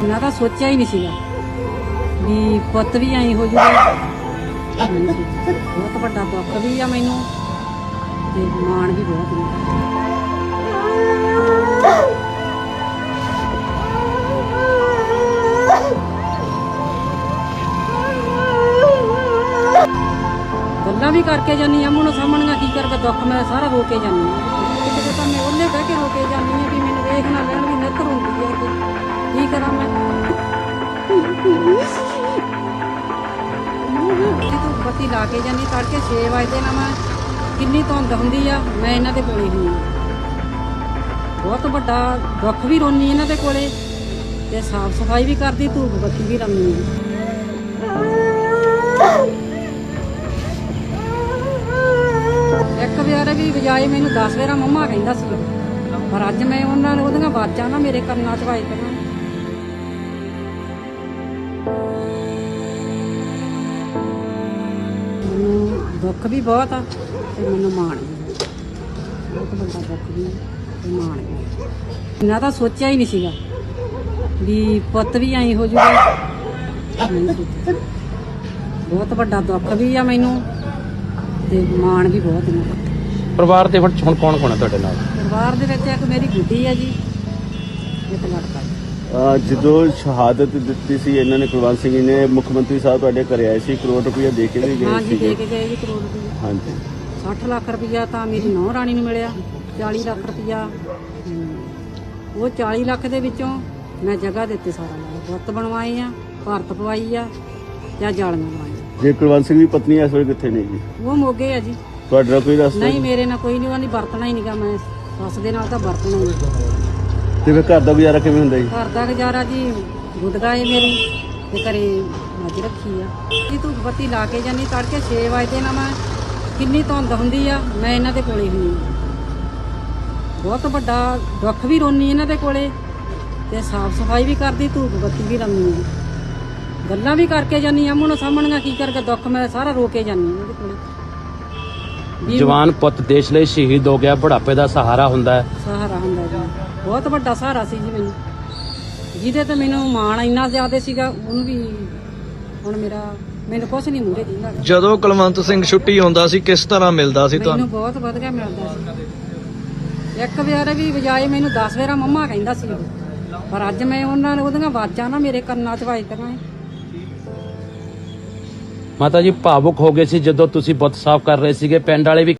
ਤਾਂ ਸੋਚਿਆ ਹੀ ਨਹੀਂ ਸੀਗਾ ਵੀ ਪੁੱਤ ਵੀ ਐਂ ਹੋ ਜੂਗਾ ਨਹੀਂ ਸੋਚਿਆ। ਬਹੁਤ ਵੱਡਾ ਦੁੱਖ ਵੀ ਆ ਮੈਨੂੰ ਤੇ ਮਾਣ ਵੀ ਬਹੁਤ ਹੈ ਗੱਲਾਂ ਵੀ ਕਰਕੇ ਜਾਨੀ ਆ ਮੂੰਹ ਸਾਹਮਣੀਆਂ ਕੀ ਕਰਕੇ ਦੁੱਖ ਮੈਂ ਸਾਰਾ ਰੋ ਕੇ ਜਾਨੀ ਆ ਕਿਤੇ ਕਿਤੇ ਤਾਂ ਮੈਂ ਉਹਨੇ ਬਹਿ ਕੇ ਰੋ ਬੱਤੀ ਲਾ ਕੇ ਜਾਨੀ ਤੜਕੇ 6 ਵਜੇ ਨਾ ਮੈਂ। ਕਿੰਨੀ ਧੁੰਦ ਹੁੰਦੀ ਆ, ਮੈਂ ਇਹਨਾਂ ਦੇ ਕੋਲੇ ਹੁੰਦੀ ਆ ਬਹੁਤ ਵੱਡਾ ਦੁੱਖ ਵੀ ਰੋਨੀ ਇਹਨਾਂ ਦੇ ਕੋਲੇ, ਤੇ ਸਾਫ਼ ਸਫ਼ਾਈ ਵੀ ਕਰਦੀ, ਧੂਪ ਬੱਤੀ ਵੀ ਲਾਉਂਦੀ ਆ। ਇੱਕ ਵਾਰ ਵੀ ਵਜਾਏ ਮੈਨੂੰ 10 ਵਾਰਾ ਮੰਮਾ ਕਹਿੰਦਾ ਸੀ, ਪਰ ਅੱਜ ਮੈਂ ਉਹਨਾਂ ਨੂੰ ਉਹਦੀਆਂ ਆਵਾਜ਼ਾਂ ਨਾ ਮੇਰੇ ਕੰਨਾਂ 'ਚ ਵਾਜ ਪਈਆਂ ਦੁੱਖ ਵੀ ਬਹੁਤ ਆ ਤੇ ਮੈਨੂੰ ਮਾਣ ਵੀ ਬਹੁਤ ਵੱਡਾ ਦੁੱਖ ਵੀ ਤੇ ਮਾਣ ਵੀ ਇਹਨਾਂ ਤਾਂ ਸੋਚਿਆ ਹੀ ਨਹੀਂ ਸੀਗਾ ਵੀ ਪੁੱਤ ਵੀ ਐਂ ਹੋ ਜੂਗਾ। ਨਹੀਂ ਸੋਚਿਆ। ਬਹੁਤ ਵੱਡਾ ਦੁੱਖ ਵੀ ਆ ਮੈਨੂੰ ਤੇ ਮਾਣ ਵੀ ਬਹੁਤ ਨੇ ਪਰਿਵਾਰ ਦੇ ਵਿੱਚ ਹੁਣ ਕੌਣ ਕੌਣ ਹੈ ਤੁਹਾਡੇ ਨਾਲ? ਪਰਿਵਾਰ ਦੇ ਵਿੱਚ ਇੱਕ ਮੇਰੀ ਗੁੱਡੀ ਹੈ ਜੀ ਇੱਕ ਲੜਕਾ ਜੀ। ਜਦੋਂ ਸ਼ਹਾਦਤ ਦਿੱਤੀ ਸੀ ਇਹਨਾਂ ਨੇ ਕੁਲਵੰਤ ਸਿੰਘ ਜੀ ਨੇ ਮੁੱਖ ਮੰਤਰੀ ਸਾਹਿਬ ਤੁਹਾਡੇ ਘਰੇ ਆਏ ਸੀ ਕਰੋੜ ਰੁਪਏ ਦੇ ਕੇ ਵੀ ਗਏ ਹਾਂ ਜੀ ਦੇ ਸੀਗੇ। ਕੇ ਗਏ ਜੀ ਕਰੋੜ ਰੁਪਏ ਹਾਂਜੀ। 60 ਲੱਖ ਰੁਪਇਆ ਤਾਂ ਮੇਰੀ ਨੌ ਰਾਣੀ ਨੂੰ ਮਿਲਿਆ 40 ਲੱਖ ਰੁਪਇਆ ਹਮ, ਉਹ 40 ਲੱਖ ਦੇ ਵਿੱਚੋਂ ਮੈਂ ਜਗ੍ਹਾ ਦਿੱਤੇ ਸਾਰਾ ਲਾਇਆ ਬੁੱਤ ਬਣਵਾਏ ਆ ਭਾਰਤ ਪਵਾਈ ਆ ਜਾਂ ਜਾਲੀਆਂ ਬਣਵਾਈਆਂ ਜੇ ਕੁਲਵੰਤ ਸਿੰਘ ਦੀ ਪਤਨੀ ਇਸ ਵੇਲੇ ਕਿੱਥੇ ਨੇ ਜੀ? ਉਹ ਮੋਗੇ ਆ ਜੀ। ਤੁਹਾਡੇ ਨਾਲ ਕੋਈ ਰਸਤਾ ਨਹੀਂ ਮੇਰੇ ਨਾਲ ਕੋਈ ਨਹੀਂ ਉਹਨੇ ਵਰਤਣਾ ਹੀ ਨਹੀਂਗਾ ਮੈਂ ਸੱਸ ਦੇ ਨਾਲ ਤਾਂ ਵਰਤਣਾ ਹੀ ਨਹੀਂ ਤੇ ਫਿਰ ਘਰ ਦਾ ਗੁਜ਼ਾਰਾ ਕਿਵੇਂ ਹੁੰਦਾ ਜੀ? ਘਰ ਦਾ ਗੁਜ਼ਾਰਾ ਜੀ ਗੁੱਦਗਾ ਏ ਮੇਰੀ, ਤੇ ਘਰੇ ਮੱਝ ਰੱਖੀ ਆ। ਜੀ ਤੂੰ ਬੱਤੀ ਲਾ ਕੇ ਜਾਨੀ ਤੜਕੇ 6 ਵਜੇ ਨਾ ਮੈਂ, ਕਿੰਨੀ ਧੁੰਦ ਹੁੰਦੀ ਆ, ਮੈਂ ਇਹਨਾਂ ਦੇ ਕੋਲੇ ਹੁੰਦੀ ਆ। ਬਹੁਤ ਵੱਡਾ ਦੁੱਖ ਵੀ ਰੋਨੀ ਇਹਨਾਂ ਦੇ ਕੋਲੇ, ਤੇ ਸਾਫ਼ ਸਫ਼ਾਈ ਵੀ ਕਰਦੀ, ਧੂਪ ਬੱਤੀ ਵੀ ਲਾਉਂਦੀ ਆ। ਗੱਲਾਂ ਵੀ ਕਰਕੇ ਜਾਨੀ ਆ ਮੂੰਹ ਸਾਹਮਣੀਆਂ ਕੀ ਕਰਕੇ ਦੁੱਖ, ਮੈਂ ਸਾਰਾ ਰੋ ਕੇ ਜਾਨੀ ਇਹਨਾਂ ਦੇ ਕੋਲੇ। ਜਵਾਨ ਪੁੱਤ ਦੇਸ਼ ਲਈ ਸ਼ਹੀਦ ਹੋ ਗਿਆ ਬੁਢਾਪੇ ਦਾ ਸਹਾਰਾ ਹੁੰਦਾ ਹੈ। ਸਹਾਰਾ ਹੁੰਦਾ ਜੀ। ਬਹੁਤ ਵੱਡਾ ਸਹਾਰਾ ਸੀ ਜੀ ਮੈਨੂੰ। ਜਿਹਦੇ ਤੇ ਮੈਨੂੰ ਮਾਣ ਇੰਨਾ ਜ਼ਿਆਦਾ ਸੀਗਾ ਉਹਨੂੰ ਵੀ ਹੁਣ ਮੇਰਾ ਮੈਨੂੰ ਕੁਛ ਨਹੀਂ ਮੂਰੇ ਦਿੰਦਾ। ਜਦੋਂ ਕੁਲਵੰਤ ਸਿੰਘ ਛੁੱਟੀ ਆਉਂਦਾ ਸੀ ਕਿਸ ਤਰ੍ਹਾਂ ਮਿਲਦਾ ਸੀ ਤੁਹਾਨੂੰ? ਮੈਨੂੰ ਬਹੁਤ ਵਧੀਆ ਮਿਲਦਾ ਸੀ। ਇੱਕ ਵਾਰ ਵੀ ਵਜਾਏ ਮੈਨੂੰ 10 ਵਾਰਾ ਮੰਮਾ ਕਹਿੰਦਾ ਸੀ। ਉਹ। ਪਰ ਅੱਜ ਮੈਂ ਉਹਨਾਂ ਨੂੰ ਉਹਦੀਆਂ ਆਵਾਜ਼ਾਂ ਨਾ ਮੇਰੇ ਕੰਨਾਂ 'ਚ ਵੱਜਦੀਆਂ ਏ ਮਾਤਾ ਜੀ, ਭਾਵੁਕ ਹੋ ਗਏ ਸੀ ਜਦੋਂ ਤੁਸੀਂ ਬੁੱਤ ਸਾਫ਼ ਕਰ ਰਹੇ ਸੀਗੇ। ਪਿੰਡ ਵਾਲੇ ਵੀ